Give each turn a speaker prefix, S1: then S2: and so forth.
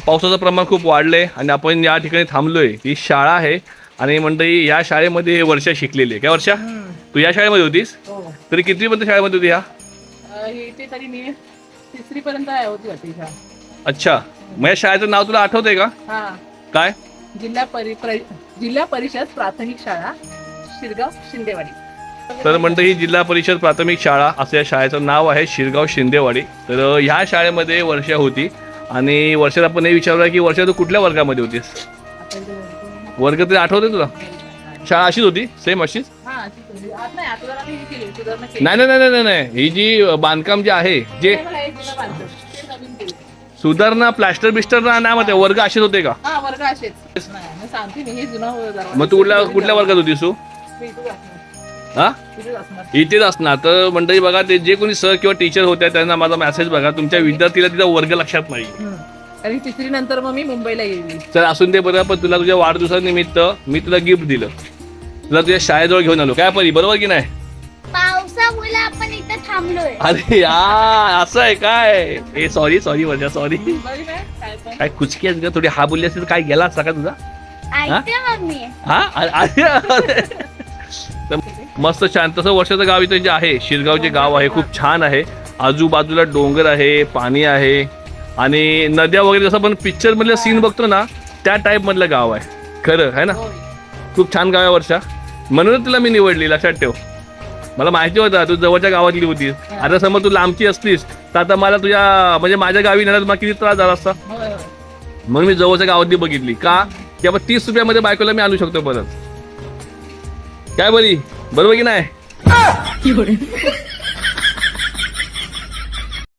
S1: पावसाचं प्रमाण खूप वाढलंय आणि आपण या ठिकाणी थांबलोय. ही शाळा आहे आणि मंडळी या शाळेमध्ये वर्षा शिकलेली आहे. काय वर्षा? तू या शाळेमध्ये होतीस?
S2: हो.
S1: तरी किती पर्यंत शाळेमध्ये होती ह्या?
S2: तरी मी होती
S1: अच्छा. मग या शाळेचं नाव तुला आठवतंय का?
S2: हा.
S1: काय?
S2: जिल्हा परि जिल्हा परिषद प्राथमिक शाळा शिरगाव शिंदेवाडी.
S1: तर म्हणतं ही जिल्हा परिषद प्राथमिक शाळा असं या शाळेचं नाव आहे शिरगाव शिंदेवाडी. तर ह्या शाळेमध्ये वर्षा होती. आणि वर्षात आपण हे विचारलं की वर्षा तू कुठल्या वर्गामध्ये होतीस? वर्ग तरी आठवते तुला? शाळा अशीच होती? सेम अशीच?
S2: नाही हे
S1: नाही नाही नाही नाही. नाही ही जी बांधकाम जे आहे जे. सुधारणा प्लास्टर बिस्टर नाही मग वर्ग असेच होते का. मग तू कुठल्या कुठल्या वर्गात होतीस तू. हा?
S2: इथेच असणार.
S1: तर मंडळी बघा ते जे कोणी सर किंवा टीचर होते त्यांना माझा मेसेज बघा. तुमच्या विद्यार्थीला तिचा वर्ग लक्षात नाही.
S2: आणि तिसरी नंतर मग मी मुंबईला गेली
S1: तर असून ते बरं पण तुला तुझ्या वाढदिवसानिमित्त मी तुला गिफ्ट दिलं. तुला तुझ्या शाळेजवळ घेऊन आलो. काय परी बरोबर की नाही?
S3: पावसामुळे आपण इथं थांबलोय.
S1: अरे या असं आहे काय? ए सॉरी सॉरी वर्षा सॉरी
S2: काय
S1: कुचकी आहेस का थोडी हा बोलली असेल तर काय गेला असता का तुझा?
S3: ऐकते मम्मी
S1: हा? अरे, अरे, अरे. तर मस्त छान. तसं वर्षाचं गाव इथं जे आहे शिरगाव जे गाव आहे खूप छान आहे. आजूबाजूला डोंगर आहे पाणी आहे. आणि नद्या वगैरे जसं आपण पिक्चर मधलं सीन बघतो ना त्या टाईप मधलं गाव आहे. खरं आहे ना. खूप छान गाव आहे वर्षा. म्हणूनच तुला मी निवडली लक्षात ठेव. मला माहिती होतं तू जवळच्या गावातली होतीस आता समज तू लांबची असलीस तर आता मला तुझ्या म्हणजे माझ्या गावी नेण्यात मला किती त्रास झाला असता. म्हणून मी जवळच्या गावातली बघितली. का? की आपण तीस रुपयामध्ये बायकोला मी आणू शकतो परत. काय बरी बरोबर की नाही?